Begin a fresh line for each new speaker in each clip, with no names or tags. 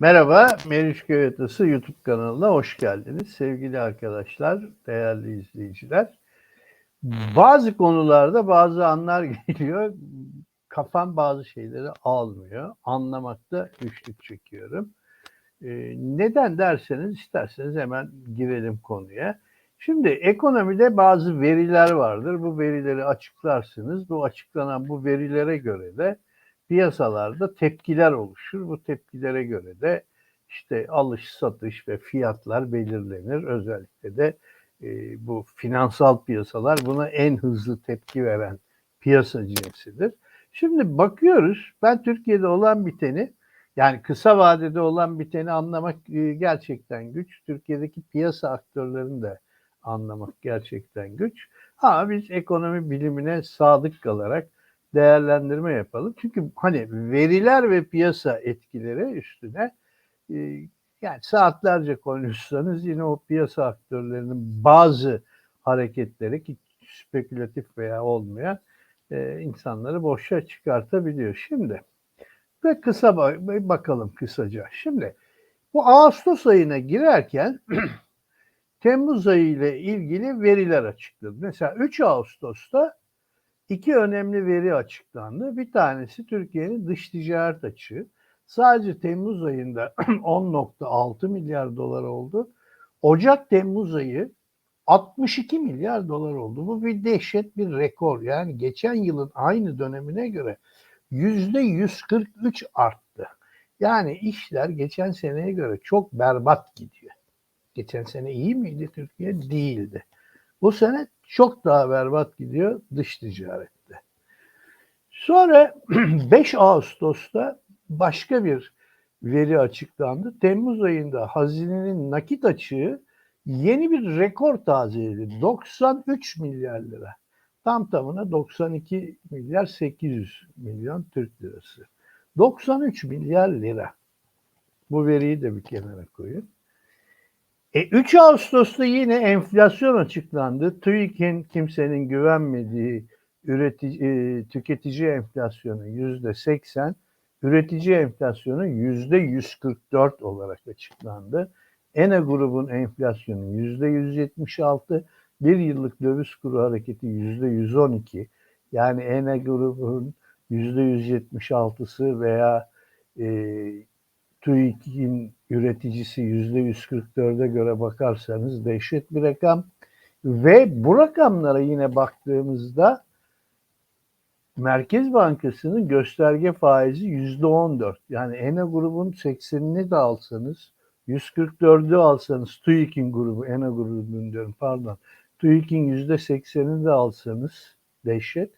Merhaba, Meriç Köy Atası YouTube kanalına hoş geldiniz. Sevgili arkadaşlar, değerli izleyiciler. Bazı konularda bazı anlar geliyor. Kafam bazı şeyleri almıyor. Anlamakta güçlük çekiyorum. Ee, neden derseniz isterseniz hemen girelim konuya. Şimdi ekonomide bazı veriler vardır. Bu verileri açıklarsınız. Bu açıklanan bu verilere göre de piyasalarda tepkiler oluşur. Bu tepkilere göre de işte alış, satış ve fiyatlar belirlenir. Özellikle de e, bu finansal piyasalar buna en hızlı tepki veren piyasa cinsidir. Şimdi bakıyoruz ben Türkiye'de olan biteni yani kısa vadede olan biteni anlamak e, gerçekten güç. Türkiye'deki piyasa aktörlerini de anlamak gerçekten güç. Ama biz ekonomi bilimine sadık kalarak değerlendirme yapalım. Çünkü hani veriler ve piyasa etkileri üstüne e, yani saatlerce konuşsanız yine o piyasa aktörlerinin bazı hareketleri ki spekülatif veya olmayan e, insanları boşa çıkartabiliyor. Şimdi ve kısa bakalım kısaca. Şimdi bu Ağustos ayına girerken Temmuz ayı ile ilgili veriler açıkladı. Mesela 3 Ağustos'ta iki önemli veri açıklandı. Bir tanesi Türkiye'nin dış ticaret açığı. Sadece Temmuz ayında 10.6 milyar dolar oldu. Ocak-Temmuz ayı 62 milyar dolar oldu. Bu bir dehşet bir rekor. Yani geçen yılın aynı dönemine göre yüzde 143 arttı. Yani işler geçen seneye göre çok berbat gidiyor. Geçen sene iyi miydi Türkiye? Değildi. Bu sene çok daha berbat gidiyor dış ticarette. Sonra 5 Ağustos'ta başka bir veri açıklandı. Temmuz ayında hazinenin nakit açığı yeni bir rekor tazeledi. 93 milyar lira. Tam tamına 92 milyar 800 milyon Türk lirası. 93 milyar lira. Bu veriyi de bir kenara koyun. E, 3 Ağustos'ta yine enflasyon açıklandı. TÜİK'in kimsenin güvenmediği üretici, e, tüketici enflasyonu yüzde 80, üretici enflasyonu yüzde 144 olarak açıklandı. ENA grubun enflasyonu yüzde 176, bir yıllık döviz kuru hareketi yüzde 112. Yani ENA grubun yüzde 176'sı veya e, TÜİK'in üreticisi yüzde 144'e göre bakarsanız dehşet bir rakam. Ve bu rakamlara yine baktığımızda Merkez Bankası'nın gösterge faizi yüzde 14. Yani ENA grubun 80'ini de alsanız, 144'ü alsanız, TÜİK'in grubu, ENA grubunun diyorum pardon, TÜİK'in yüzde 80'ini de alsanız dehşet.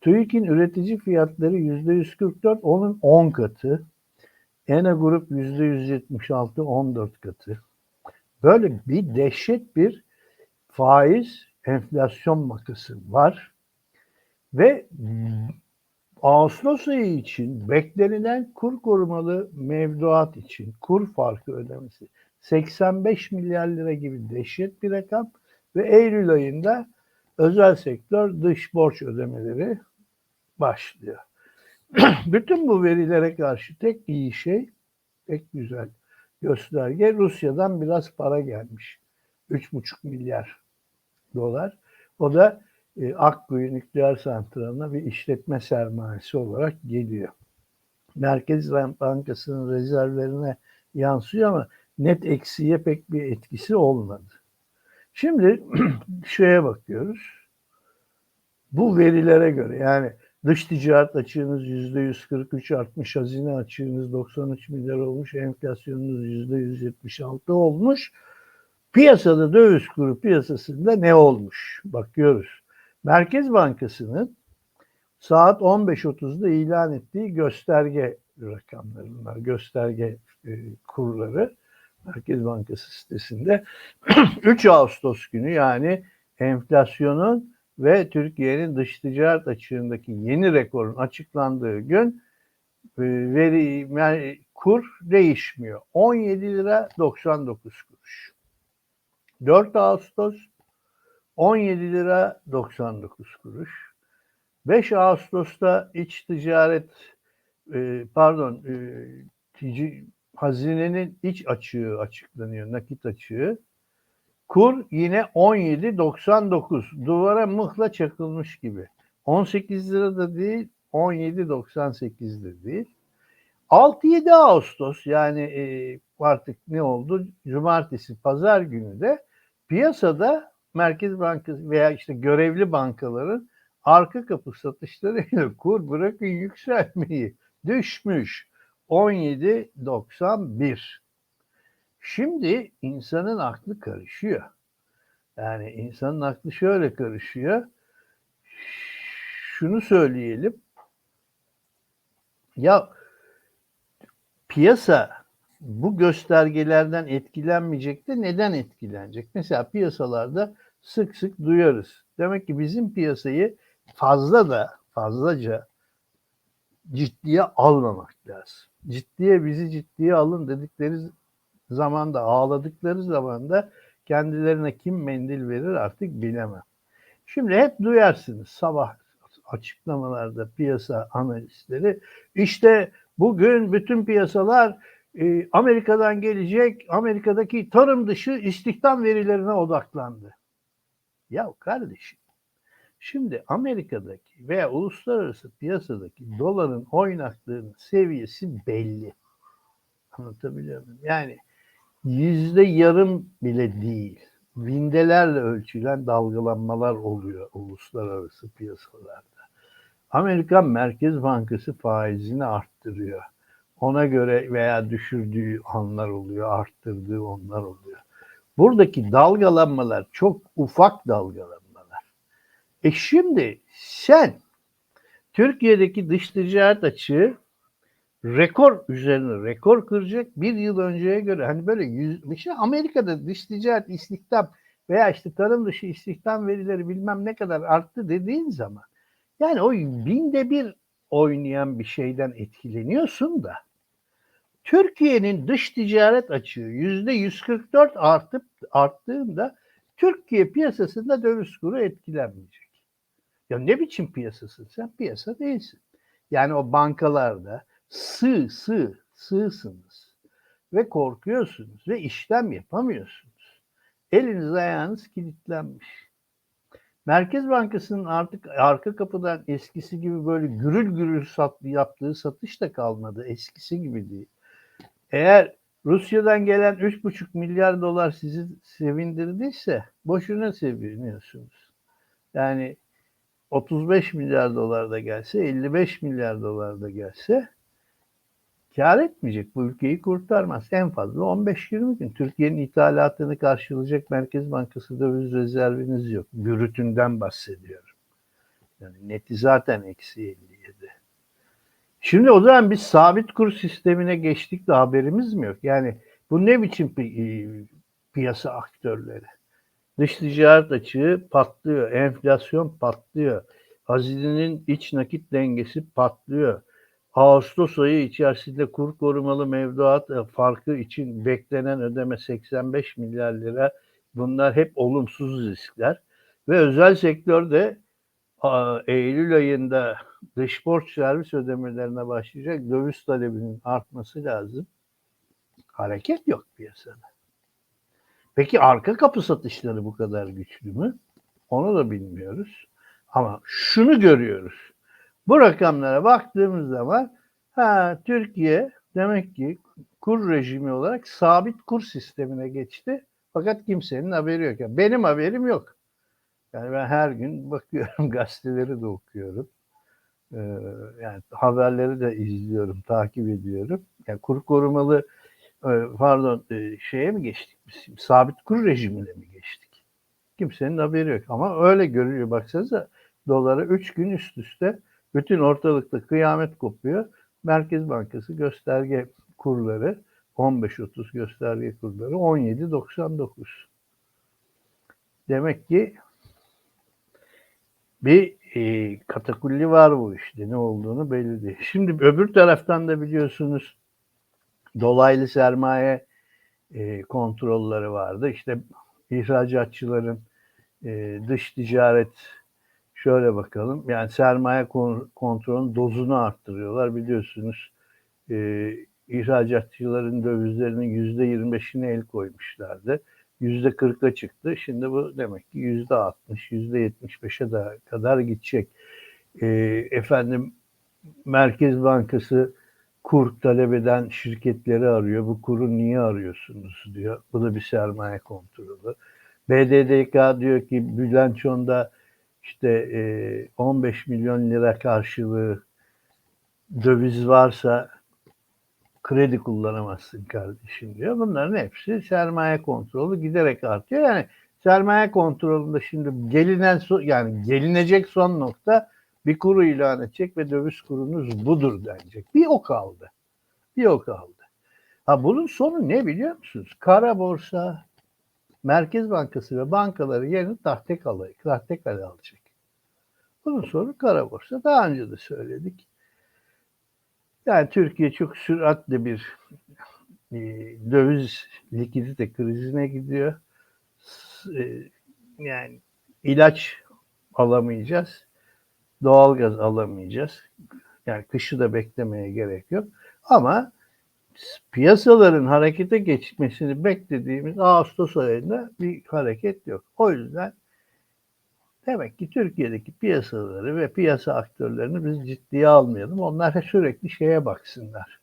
TÜİK'in üretici fiyatları yüzde 144, onun 10 katı. ENA grup %176 14 katı. Böyle bir dehşet bir faiz enflasyon makası var. Ve Ağustos ayı için beklenilen kur korumalı mevduat için kur farkı ödemesi 85 milyar lira gibi dehşet bir rakam ve Eylül ayında özel sektör dış borç ödemeleri başlıyor. Bütün bu verilere karşı tek iyi şey, tek güzel gösterge Rusya'dan biraz para gelmiş. 3,5 milyar dolar. O da e, Akkuyu Nükleer Santralı'na bir işletme sermayesi olarak geliyor. Merkez Bankası'nın rezervlerine yansıyor ama net eksiye pek bir etkisi olmadı. Şimdi şeye bakıyoruz. Bu verilere göre yani Dış ticaret açığınız yüzde 143 artmış, hazine açığınız 93 milyar olmuş, enflasyonunuz yüzde 176 olmuş. Piyasada döviz kuru piyasasında ne olmuş? Bakıyoruz. Merkez Bankası'nın saat 15.30'da ilan ettiği gösterge rakamları bunlar, gösterge e, kurları Merkez Bankası sitesinde 3 Ağustos günü yani enflasyonun ve Türkiye'nin dış ticaret açığındaki yeni rekorun açıklandığı gün e, veri kur değişmiyor. 17 lira 99 kuruş. 4 Ağustos 17 lira 99 kuruş. 5 Ağustos'ta iç ticaret e, pardon e, tici, hazinenin iç açığı açıklanıyor, nakit açığı. Kur yine 17.99. Duvara mıhla çakılmış gibi. 18 lira da değil, 17.98 de değil. 6-7 Ağustos yani e, artık ne oldu? Cumartesi, pazar günü de piyasada Merkez Bankası veya işte görevli bankaların arka kapı satışlarıyla kur bırakın yükselmeyi düşmüş. 17.91. Şimdi insanın aklı karışıyor. Yani insanın aklı şöyle karışıyor. Şunu söyleyelim. Ya piyasa bu göstergelerden etkilenmeyecek de neden etkilenecek? Mesela piyasalarda sık sık duyarız. Demek ki bizim piyasayı fazla da fazlaca ciddiye almamak lazım. Ciddiye bizi ciddiye alın dedikleri zamanda ağladıkları zaman da kendilerine kim mendil verir artık bilemem. Şimdi hep duyarsınız sabah açıklamalarda piyasa analistleri işte bugün bütün piyasalar e, Amerika'dan gelecek Amerika'daki tarım dışı istihdam verilerine odaklandı. Ya kardeşim şimdi Amerika'daki veya uluslararası piyasadaki doların oynaklığının seviyesi belli. Anlatabiliyor muyum? Yani yüzde yarım bile değil. Bindelerle ölçülen dalgalanmalar oluyor uluslararası piyasalarda. Amerikan Merkez Bankası faizini arttırıyor. Ona göre veya düşürdüğü anlar oluyor, arttırdığı onlar oluyor. Buradaki dalgalanmalar çok ufak dalgalanmalar. E şimdi sen Türkiye'deki dış ticaret açığı rekor üzerine rekor kıracak bir yıl önceye göre hani böyle yüz, işte Amerika'da dış ticaret istihdam veya işte tarım dışı istihdam verileri bilmem ne kadar arttı dediğin zaman yani o binde bir oynayan bir şeyden etkileniyorsun da Türkiye'nin dış ticaret açığı yüzde 144 artıp arttığında Türkiye piyasasında döviz kuru etkilenmeyecek. Ya ne biçim piyasasın sen? Piyasa değilsin. Yani o bankalarda sığ sığ sığsınız ve korkuyorsunuz ve işlem yapamıyorsunuz. Eliniz ayağınız kilitlenmiş. Merkez Bankası'nın artık arka kapıdan eskisi gibi böyle gürül gürül sat, yaptığı satış da kalmadı. Eskisi gibi değil. Eğer Rusya'dan gelen 3,5 milyar dolar sizi sevindirdiyse boşuna seviniyorsunuz. Yani 35 milyar dolar da gelse, 55 milyar dolar da gelse kar etmeyecek. Bu ülkeyi kurtarmaz. En fazla 15-20 gün. Türkiye'nin ithalatını karşılayacak Merkez Bankası döviz rezerviniz yok. Bürütünden bahsediyorum. Yani neti zaten eksi 57. Şimdi o zaman biz sabit kur sistemine geçtik de haberimiz mi yok? Yani bu ne biçim pi piyasa aktörleri? Dış ticaret açığı patlıyor, enflasyon patlıyor, hazinenin iç nakit dengesi patlıyor Ağustos ayı içerisinde kur korumalı mevduat e, farkı için beklenen ödeme 85 milyar lira. Bunlar hep olumsuz riskler. Ve özel sektörde Eylül ayında dış borç servis ödemelerine başlayacak döviz talebinin artması lazım. Hareket yok piyasada. Peki arka kapı satışları bu kadar güçlü mü? Onu da bilmiyoruz. Ama şunu görüyoruz. Bu rakamlara baktığımız zaman ha, Türkiye demek ki kur rejimi olarak sabit kur sistemine geçti. Fakat kimsenin haberi yok. Yani benim haberim yok. Yani ben her gün bakıyorum gazeteleri de okuyorum. Ee, yani haberleri de izliyorum, takip ediyorum. Yani kur korumalı e, pardon e, şeye mi geçtik biz? Sabit kur rejimine mi geçtik? Kimsenin haberi yok. Ama öyle görülüyor. Baksanıza dolara 3 gün üst üste bütün ortalıkta kıyamet kopuyor. Merkez Bankası gösterge kurları 15.30 gösterge kurları 17.99. Demek ki bir e, katakulli var bu işte ne olduğunu belli değil. Şimdi öbür taraftan da biliyorsunuz dolaylı sermaye e, kontrolleri vardı. İşte ihracatçıların e, dış ticaret Şöyle bakalım. Yani sermaye kontrolünün dozunu arttırıyorlar biliyorsunuz. E, ihracatçıların dövizlerinin yüzde 25'ine el koymuşlardı. Yüzde 40'a çıktı. Şimdi bu demek ki yüzde 60, yüzde 75'e da kadar gidecek. E, efendim Merkez Bankası kur talep eden şirketleri arıyor. Bu kuru niye arıyorsunuz diyor. Bu da bir sermaye kontrolü. BDDK diyor ki bilançonda işte e, 15 milyon lira karşılığı döviz varsa kredi kullanamazsın kardeşim diyor. Bunların hepsi sermaye kontrolü giderek artıyor. Yani sermaye kontrolünde şimdi gelinen yani gelinecek son nokta bir kuru ilan edecek ve döviz kurunuz budur denecek. Bir o kaldı. Bir o kaldı. Ha bunun sonu ne biliyor musunuz? Kara borsa, Merkez Bankası ve bankaları yerini tahtek alay, tahtek alacak. Bunun sonu kara borsa. Daha önce de söyledik. Yani Türkiye çok süratli bir e, döviz likidite krizine gidiyor. E, yani ilaç alamayacağız. Doğalgaz alamayacağız. Yani kışı da beklemeye gerek yok. Ama piyasaların harekete geçmesini beklediğimiz Ağustos ayında bir hareket yok. O yüzden demek ki Türkiye'deki piyasaları ve piyasa aktörlerini biz ciddiye almayalım. Onlar sürekli şeye baksınlar.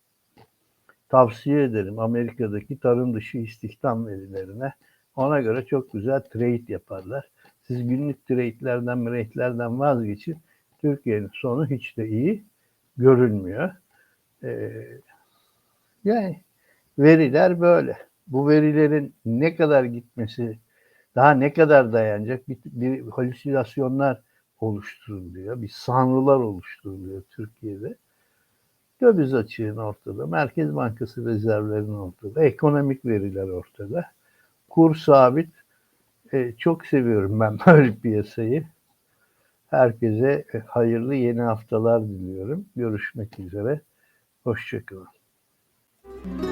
Tavsiye ederim Amerika'daki tarım dışı istihdam verilerine. Ona göre çok güzel trade yaparlar. Siz günlük trade'lerden, trade'lerden vazgeçin. Türkiye'nin sonu hiç de iyi görünmüyor. Ee, yani veriler böyle. Bu verilerin ne kadar gitmesi, daha ne kadar dayanacak bir, bir halüsinasyonlar oluşturuluyor. Bir sanrılar oluşturuluyor Türkiye'de. Döviz açığın ortada, Merkez Bankası rezervlerinin ortada, ekonomik veriler ortada. Kur sabit. Ee, çok seviyorum ben böyle piyasayı. Herkese e, hayırlı yeni haftalar diliyorum. Görüşmek üzere. Hoşçakalın. Thank you.